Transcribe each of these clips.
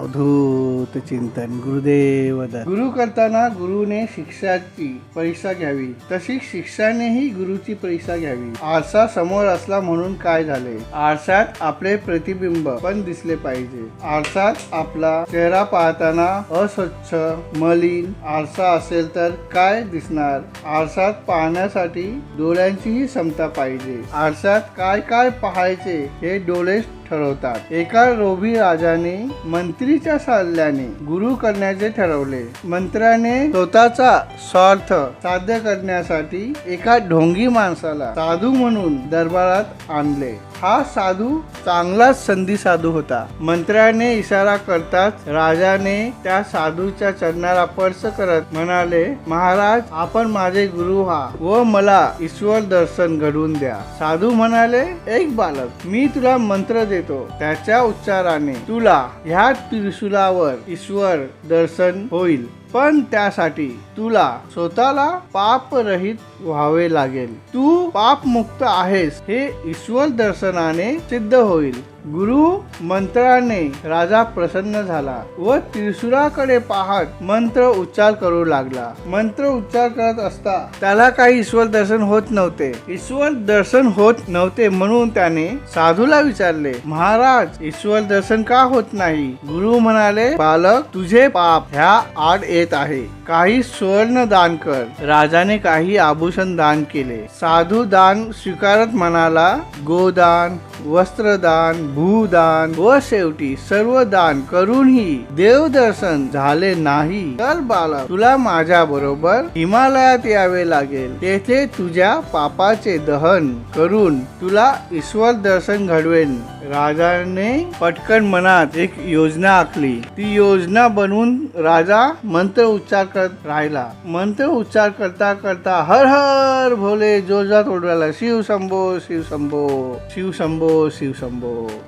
अवधूत चिंतन गुरुदेव गुरु करताना गुरुने शिक्षाची परीक्षा घ्यावी. तशी शिक्षानेही गुरुची परीक्षा घ्यावी. आरसा समोर असला म्हणून काय झाले? आरशात आपले प्रतिबिंब पण दिसले पाहिजे. आरसात आपला चेहरा पाहताना अस्वच्छ मलिन आरसा असेल तर काय दिसणार? आरसात पाहण्यासाठी डोळ्यांचीही क्षमता पाहिजे. आरशात काय काय पाहायचे हे डोळे ठरवतात. एका रोभी राजाने मंत्रीच्या सल्ल्याने गुरु करण्याचे ठरवले. मंत्र्याने स्वतःचा स्वार्थ साध्य करण्यासाठी एका ढोंगी माणसाला साधू म्हणून दरबारात आणले. हा साधू चांगलाच संधी साधू होता. मंत्र्याने इशारा करताच राजाने त्या साधूच्या चरणाला स्पर्श करत म्हणाले महाराज आपण माझे गुरु हा व मला ईश्वर दर्शन घडवून द्या. साधू म्हणाले एक बालक मी तुला मंत्र देतो. त्याच्या उच्चाराने तुला ह्या त्रिशूलावर ईश्वर दर्शन होईल. पण त्यासाठी तुला स्वतःला पापरहित व्हावे लागेल. तू पापमुक्त आहेस हे ईश्वर दर्शनाने सिद्ध होईल. गुरु मंत्राने राजा प्रसन्न झाला व त्रिशुराकडे पाहत मंत्र उच्चार करू लागला. मंत्र उच्चार करत असता त्याला काही ईश्वर दर्शन होत नव्हते. ईश्वर दर्शन होत नव्हते म्हणून त्याने साधूला विचारले महाराज ईश्वर दर्शन का होत नाही? गुरु म्हणाले बालक तुझे पाप ह्या आड येत आहे. काही सुवर्ण दान कर. राजाने काही आभूषण दान केले. साधू दान स्वीकारत म्हणाला गोदान वस्त्रदान भूदान व शेवटी सर्व दान करूनही देवदर्शन झाले नाही. तर बालक तुला माझ्या बरोबर हिमालयात यावे लागेल. तेथे तुझ्या पापाचे दहन करून तुला ईश्वर दर्शन घडवेन. राजाने पटकन मनात एक योजना आखली. ती योजना बनवून राजा मंत्र उच्चार करत राहिला. मंत्र उच्चार करता करता हर हर भोले जोरजात ओढवायला शिव शंभो शिव शंभो शिव शंभो. शिव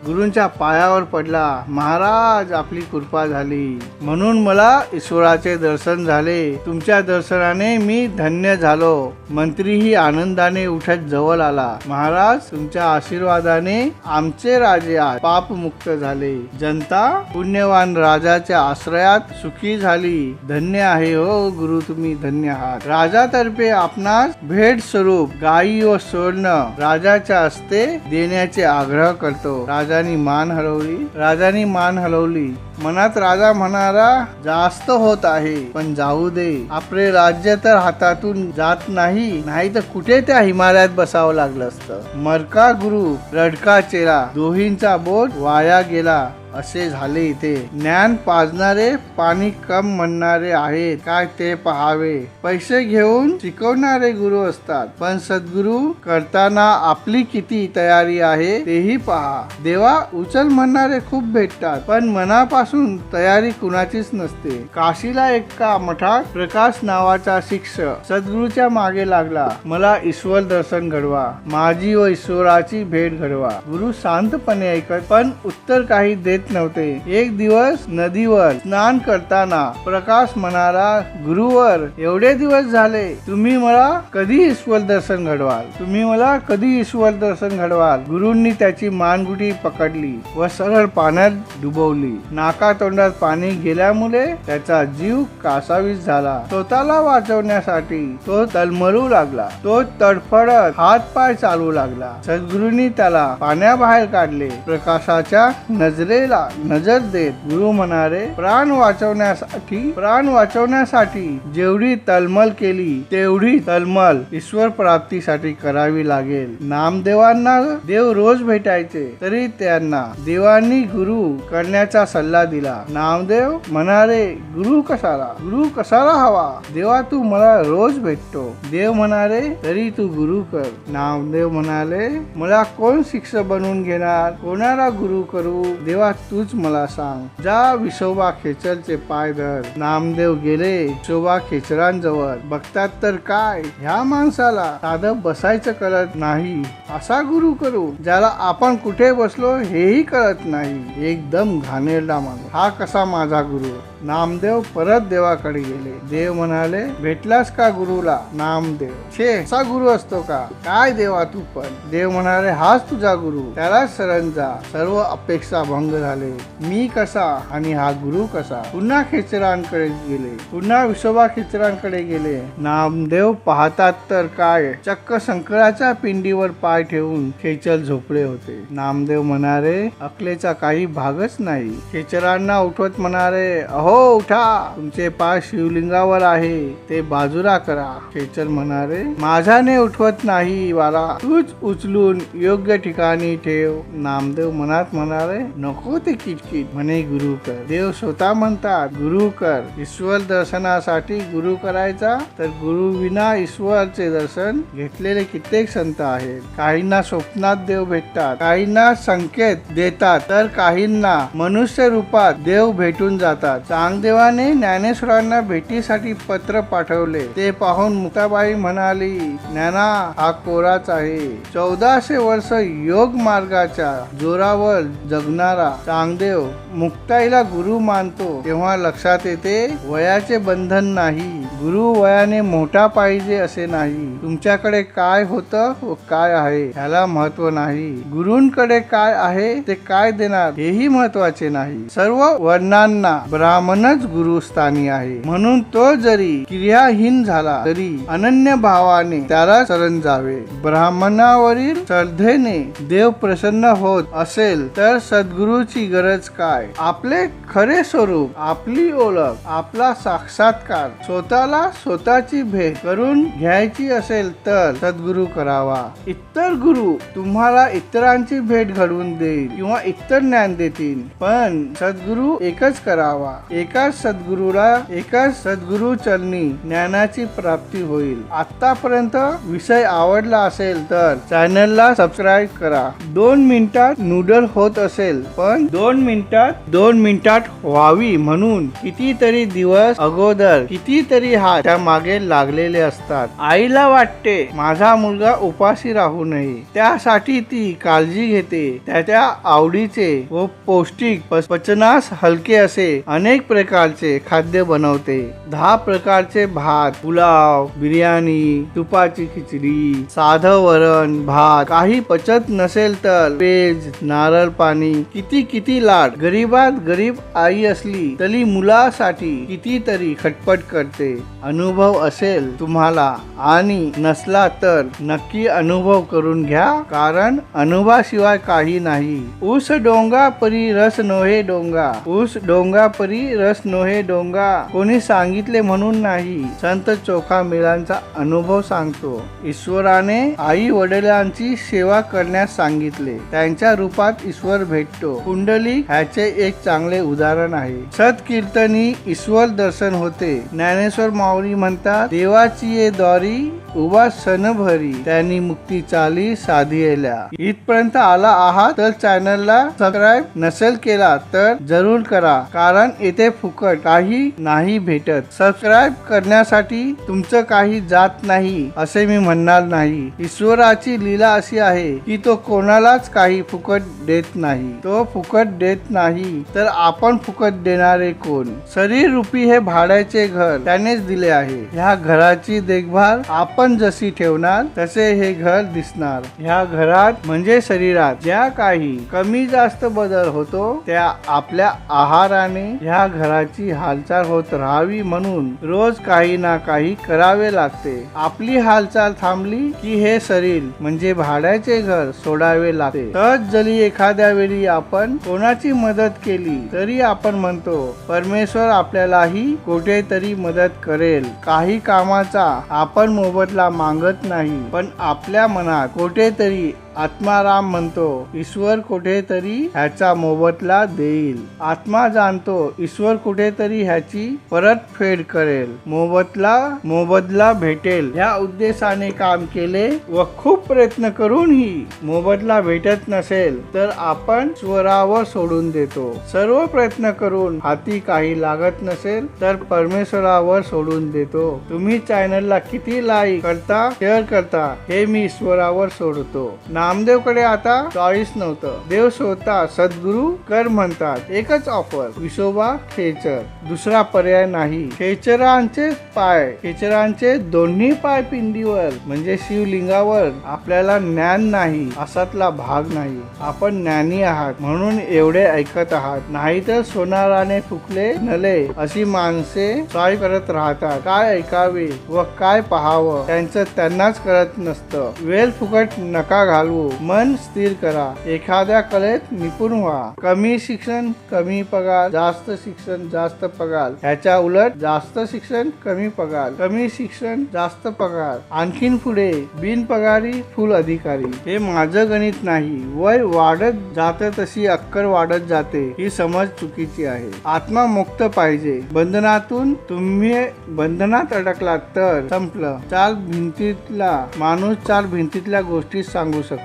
गुरूंच्या पायावर पडला महाराज आपली कृपा झाली. म्हणून मला ईश्वराचे दर्शन झाले. तुमच्या दर्शनाने मी धन्य झालो. मंत्रीही आनंदाने उठत जवळ आला. महाराज तुमच्या आशीर्वादाने आमचे राजे पापमुक्त झाले. जनता पुण्यवान राजाच्या आश्रयात सुखी झाली. धन्य आहे हो गुरु तुम्ही धन्य आहात. राजातर्फे आपणास भेट स्वरूप गायी व स्वर्ण राजाच्या हस्ते देण्याचे आग्रह करतो. राजानी मान हलवली. राजानी मान हलवली. मनात राजा म्हणाला जास्त होत आहे पण जाऊ दे. आपले राज्य तर हातातून जात नाही. नाही तर कुठे त्या हिमालयात बसावं लागलं असतं? मरका गुरु रडका चेरा दोहींचा बोध वाया गेला. असे झाले इथे. ज्ञान पाजणारे पाणी कम म्हणणारे आहेत. काय ते पहावे? पैसे घेऊन शिकवणारे गुरु असतात. पण सद्गुरु करताना आपली किती तयारी आहे तेही पहा. देवा उचल म्हणणारे खूप भेटतात. पण मनापासून तयारी कुणाचीच नसते. काशीला एका मठात प्रकाश नावाचा शिक्षक सद्गुरूच्या मागे लागला. मला ईश्वर दर्शन घडवा. माझी व ईश्वराची भेट घडवा. गुरु शांतपणे ऐकत पण उत्तर काही देत नव्हते. एक दिवस नदीवर स्नान करताना प्रकाश म्हणाला गुरुवर एवढे दिवस झाले तुम्ही मला कधी ईश्वर दर्शन घडवाल? तुम्ही मला कधी ईश्वर दर्शन घडवाल? गुरुंनी त्याची मानगुटी पकडली व सरळ पाण्यात डुबवली. नाका तोंडात पाणी गेल्यामुळे त्याचा जीव कासावीस झाला. स्वतःला वाचवण्यासाठी तो तलमरू लागला. तो तडफडत हात पाय चालू लागला. सद्गुरूंनी त्याला पाण्याबाहेर काढले. प्रकाशाच्या नजरेला नजर देत गुरु म्हणाले प्राण वाचवण्यासाठी प्राण वाचवण्यासाठी जेवढी तलमल केली तेवढी तलमल ईश्वर प्राप्तीसाठी करावी लागेल. नामदेवांना देव रोज भेटायचे तरी त्यांना देवांनी गुरु करण्याचा सल्ला दिला. नामदेव म्हणाले गुरु कसाला गुरु कसाला हवा? देवा तू मला रोज भेटतो. देव म्हणाले तरी तू गुरु कर. नामदेव म्हणाले मला कोण शिक्षक बनवून घेणार? कोणाला गुरु करू? देवा तूच मला सांग. जा विशोबा खेचरचे पाय धर नामदेव गेले विशोबा खेचरांजवळ. बघतात तर काय? ह्या माणसाला साधं बसायचं कळत नाही. असा गुरु करू ज्याला आपण कुठे बसलो हेही कळत नाही. एकदम घाणेरडा माणूस. हा कसा माझा गुरु? नामदेव परत देवाकडे गेले. देव म्हणाले भेटलास का गुरुला? नामदेव. छे असा गुरु असतो का? काय देवा तू पण. देव म्हणाले हाच तुझा गुरु. त्याला शरण जा. सर्व अपेक्षा भंग झाले. मी कसा आणि हा गुरु कसा? पुन्हा खेचरांकडे गेले. पुन्हा विसोबा खेचरांकडे गेले. नामदेव पाहतात तर काय? चक्क शंकराच्या पिंडीवर पाय ठेवून खेचल झोपले होते. नामदेव म्हणारे अकलेचा काही भागच नाही. खेचरांना उठवत म्हणारे अहो हो, उठा. तुमचे पाय शिवलिंगावर आहे. ते बाजूला करा. खेचर म्हणाले माझाने उठवत नाही वाला तूच उचलून योग्य ठिकाणी ठेव. नामदेव मनात म्हणाले नको ते किटकिट म्हणे गुरु कर देव स्वतः म्हणतात गुरु कर ईश्वर दर्शनासाठी गुरु करायचा? तर गुरु विना ईश्वरचे दर्शन घेतलेले कित्येक संत आहेत. काहींना स्वप्नात देव भेटतात काहींना संकेत देतात तर काहींना मनुष्य रूपात देव भेटून जातात. चांगदेवाने ज्ञानेश्वरांना भेटीसाठी पत्र पाठवले. ते पाहून मुकाबाई म्हणाली ज्ञाना हा कोराच आहे. चौदाशे वर्ष योग मार्गाच्या जोरावर जगणारा चांगदेव मुक्ताईला गुरु मानतो. तेव्हा लक्षात येते वयाचे बंधन नाही. गुरु वयाने मोठा पाहिजे असे नाही. तुमच्याकडे काय होतं व काय आहे ह्याला महत्त्व नाही. गुरुंकडे काय आहे ते काय देणार हेही महत्त्वाचे नाही. सर्व वर्णांना ब्राह्मणच गुरुस्थानी आहे. म्हणून तो जरी क्रियाहीन झाला तरी अनन्य भावाने त्याला शरण जावे. ब्राह्मणावरील श्रद्धेने देव प्रसन्न होत असेल तर सद्गुरूची गरज काय? आपले खरे स्वरूप आपली ओळख आपला साक्षात्कार स्वतः स्वतःला स्वतःची भेट करून घ्यायची असेल तर सद्गुरू करावा. इतर गुरु तुम्हाला इतरांची भेट घडवून देईल किंवा इतर ज्ञान देतील. पण सद्गुरू एकच करावा. एकाच सद्गुरूला एकाच सद्गुरू चरणी ज्ञानाची प्राप्ती होईल. आतापर्यंत विषय आवडला असेल तर चॅनलला सबस्क्राईब करा. दोन मिनिटात नूडल होत असेल पण दोन मिनिटात दोन मिनिटात व्हावी म्हणून कितीतरी दिवस अगोदर कितीतरी हात त्या मागे लागलेले असतात. आईला वाटते माझा मुलगा उपाशी राहू नये. त्यासाठी ती काळजी घेते. त्याच्या आवडीचे व पौष्टिक पचनास हलके असे अनेक प्रकारचे खाद्य बनवते. दहा प्रकारचे भात पुलाव बिर्याणी तुपाची खिचडी साधं वरण भात. काही पचत नसेल तर पेज नारळ पाणी किती किती लाड. गरीबात गरीब आई असली तरी मुलासाठी कितीतरी खटपट करते. अनुभव असेल तुम्हाला आणि नसला तर नक्की अनुभव करून घ्या कारण अनुभवाशिवाय काही नाही. ऊस डोंगा परी रस नोहे डोंगा. ऊस डोंगा परी रस नोहे डोंगा. कोणी सांगितले म्हणून नाही. संत चोखा मिळांचा अनुभव सांगतो. ईश्वराने आई वडिलांची सेवा करण्यास सांगितले. त्यांच्या रूपात ईश्वर भेटतो. कुंडली ह्याचे एक चांगले उदाहरण आहे. सत्कीर्तनी ईश्वर दर्शन होते. ज्ञानेश्वर माऊली म्हणतात देवाची ये द्वारी उभा सणभरी त्यांनी मुक्ती चाली साधी इथपर्यंत आला आहात तर चॅनलला सबस्क्राईब नसेल केला तर जरूर करा कारण येथे फुकट काही नाही भेटत. सबस्क्राईब करण्यासाठी तुमचं काही जात नाही असे मी म्हणणार नाही. ईश्वराची लीला अशी आहे की तो कोणालाच काही फुकट देत नाही. तो फुकट देत नाही तर आपण फुकट देणारे कोण? शरीर रूपी हे भाड्याचे घर त्यानेच दिले आहे. ह्या घराची देखभाल आपण जशी ठेवणार तसे हे घर दिसणार. ह्या घरात म्हणजे शरीरात ज्या काही कमी जास्त बदल होतो त्या आपल्या आहाराने ह्या घराची हालचाल होत राहावी म्हणून रोज काही ना काही करावे लागते. आपली हालचाल थांबली की हे शरीर म्हणजे भाड्याचे घर सोडावे लागते. सहज जरी एखाद्या वेळी आपण कोणाची मदत केली तरी आपण म्हणतो परमेश्वर आपल्यालाही कुठेतरी मदत कर करेल. काही कामाचा आपण मोबदला मागत नाही पण आपल्या मनात कुठेतरी आत्माराम म्हणतो ईश्वर कुठेतरी ह्याचा मोबदला देईल. आत्मा जाणतो ईश्वर कुठेतरी ह्याची परतफेड करेल. मोबदला मोबदला भेटेल. ह्या उद्देशाने काम केले व खूप प्रयत्न करूनही मोबदला भेटत नसेल तर आपण स्वरावर सोडून देतो. सर्व प्रयत्न करून हाती काही लागत नसेल तर परमेश्वरावर सोडून देतो. तुम्ही चॅनलला किती लाईक करता शेअर करता हे मी ईश्वरावर सोडतो. ना नामदेवकडे आता चॉईस नव्हतं. देव स्वतः सद्गुरु कर म्हणतात. एकच ऑफर विशोबा खेचर. दुसरा पर्याय नाही. खेचरांचे पाय खेचरांचे दोन्ही पाय पिंडीवर म्हणजे शिवलिंगावर आपल्याला ज्ञान नाही असातला भाग नाही. आपण ज्ञानी आहात म्हणून एवढे ऐकत आहात. नाहीतर सोनाराने फुकले नले अशी माणसे काय करत राहतात? काय ऐकावे व काय पाहावं? त्यांचं त्यांनाच कळत नसतं. वेल फुकट नका घालवू. मन स्थिर करा. एखाद्या कलेत निपुण व्हा. कमी शिक्षण कमी पगार जास्त शिक्षण जास्त पगार. ह्याच्या उलट जास्त शिक्षण कमी पगार. कमी शिक्षण जास्त पगार. आणखीन पुढे बिनपगारी फुल अधिकारी. हे माझं गणित नाही. वय वाढत जात तशी अक्कल वाढत जाते. ही समज चुकीची आहे. आत्मा मुक्त पाहिजे. बंधनातून तुम्ही बंधनात अडकलात तर संपलं. चार भिंतीतला माणूस चार भिंतीतल्या गोष्टी सांगू शकतो.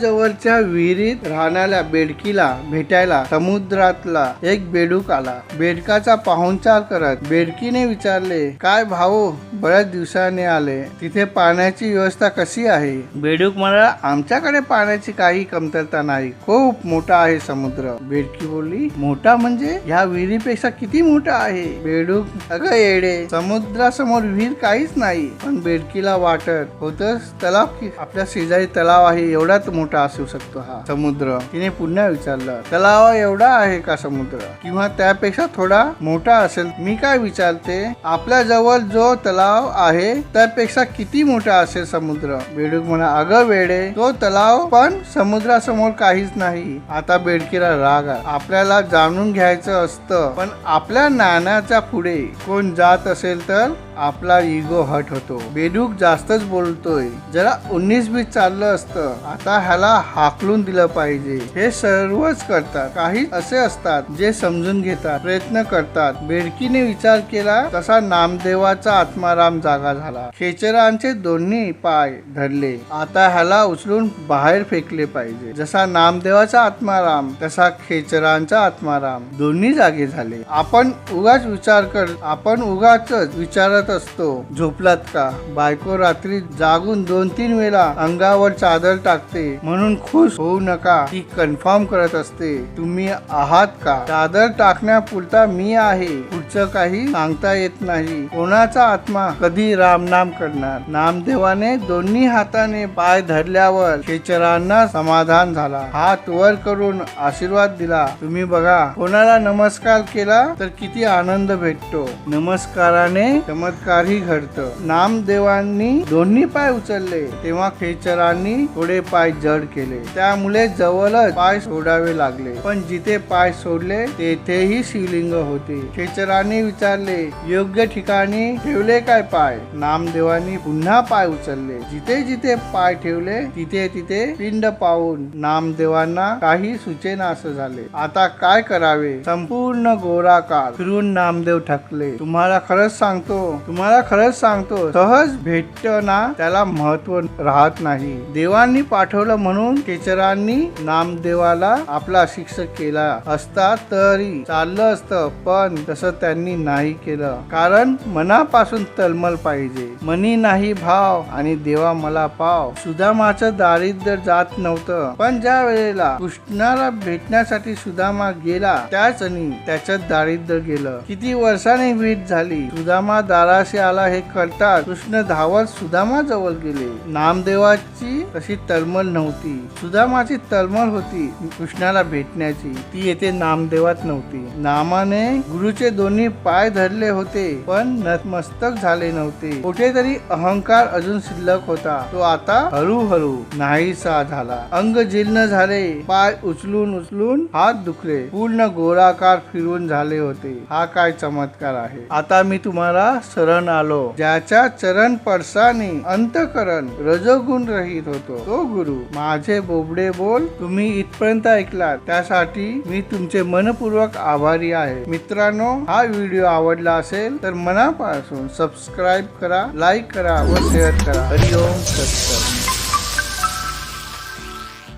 जवळच्या विहिरीत राहणाऱ्या बेडकीला भेटायला समुद्रातला एक बेडूक आला. बेडकाचा पाहुणचार करत बेडकीने विचारले काय भाऊ बऱ्याच दिवसाने आले. तिथे पाण्याची व्यवस्था कशी आहे? बेडूक म्हणाला आमच्याकडे पाण्याची काही कमतरता नाही. खूप मोठा आहे समुद्र. बेडकी बोलली मोठा म्हणजे ह्या विहिरीपेक्षा किती मोठा आहे? बेडूक अगं येडे समुद्रासमोर विहीर काहीच नाही. पण बेडकीला वाटत होतच तलाव आपल्या शेजारी तलाव आहे एवढाच मोठा असू शकतो हा समुद्र. तिने पुन्हा विचारलं तलाव एवढा आहे का समुद्र? किंवा त्यापेक्षा थोडा मोठा असेल? मी काय विचारते आपल्या जवळ जो तलाव आहे त्यापेक्षा किती मोठा असेल समुद्र बेडूक म्हणा अगं वेडे तो तलाव पण समुद्रासमोर काहीच नाही. आता बेडकीला राग आपल्याला जाणून घ्यायचं असतं. पण आपल्या ज्ञानाच्या पुढे कोण जात असेल तर आपला इगो हट होतो. बेडूक जास्तच बोलतोय. जरा उन्नीस बीस चाललं असतं. आता ह्याला हाकलून दिलं पाहिजे. हे सर्वच करतात. काही असे असतात जे समजून घेतात प्रयत्न करतात. बेडकीने विचार केला तसा नामदेवाचा आत्माराम जागा झाला. खेचरांचे दोन्ही पाय धरले. आता ह्याला उचलून बाहेर फेकले पाहिजे. जसा नामदेवाचा आत्माराम तसा खेचरांचा आत्माराम दोन्ही जागे झाले. आपण उगाच विचार कर आपण उगाच विचारत असतो. झोपलात का? बायको रात्री जागून दोन तीन वेळा अंगावर चादर टाकते. म्हणून खुश होऊ नका. ती कन्फर्म करत असते. तुम्ही आहात का? चादर टाकण्यापुरता मी आहे. पुढचं काही सांगता येत नाही. कोणाचा आत्मा कधी रामनाम करणार? नामदेवाने दोन्ही हाताने पाय धरल्यावर खेचरांना समाधान झाला. हात वर करून आशीर्वाद दिला. तुम्ही बघा कोणाला नमस्कार केला तर किती आनंद भेटतो. नमस्काराने चमत्कारही घडतं. नामदेवांनी दोन्ही पाय उचलले तेव्हा खेचरांनी थोडे पाय जड केले. त्यामुळे जवळच पाय सोडावे लागले. पण जिथे पाय सोडले तेथेही शिवलिंग होते. खेचरांनी विचारले योग्य ठिकाणी ठेवले काय पाय? नामदेवांनी पुन्हा पाय उचलले. जिथे जिथे पाय ठेवले तिथे तिथे पिंड पाहून नामदेवांना काही सुचेना असं झाले. आता काय करावे? संपूर्ण गोराकार फिरून नामदेव ठकले. तुम्हाला खरंच सांगतो तुम्हाला खरंच सांगतो सहज भेटत ना त्याला महत्त्व राहत नाही. देवांनी पाठवलं म्हणून केचरांनी नामदेवाला आपला शिक्षक केला असता तरी चाललं असतं पण तसं त्यांनी नाही केलं. कारण मनापासून तलमल पाहिजे. मनी नाही भाव आणि देवा मला पाव. सुदामाचं दारिद्र्य जात नव्हतं. पण ज्या वेळेला कृष्णाला भेटण्यासाठी सुदामा गेला त्याच आणि त्याच्यात दारिद्र्य गेलं. किती वर्षाने भेट झाली सुदामा दाराशी आला हे कळताच कृष्ण धावत सुदामा जवळ गेले. नामदेवाची तशी तळमळ नव्हती. सुदामाची तळमळ होती कृष्णाला भेटण्याची. ती येथे नामदेवात नव्हती. नामाने गुरुचे दोन्ही पाय धरले होते पण नतमस्तक झाले नव्हते. कुठेतरी अहंकार अजून शिल्लक होता. तो आता हळूहळू नाहीसा झाला. अंग जीर्ण झाले पाय उचलून उचलून हात दुखले. पूर्ण गोलाकार फिरून झाले होते. हा काय चमत्कार आहे. आता मी तुम्हाला शरण आलो. ज्याच्या चरण पडसाने अंतकरण रजोगुण रहित होतो. तो गुरु माझे बोबडे बोल तुम्ही इथपर्यंत ऐकलात. त्यासाठी मी तुमचे मनपूर्वक आभारी आहे. मित्रांनो हा व्हिडिओ आवडला असेल तर मनापासून सबस्क्राईब करा लाईक करा व शेअर करा. हरिओम सत्तर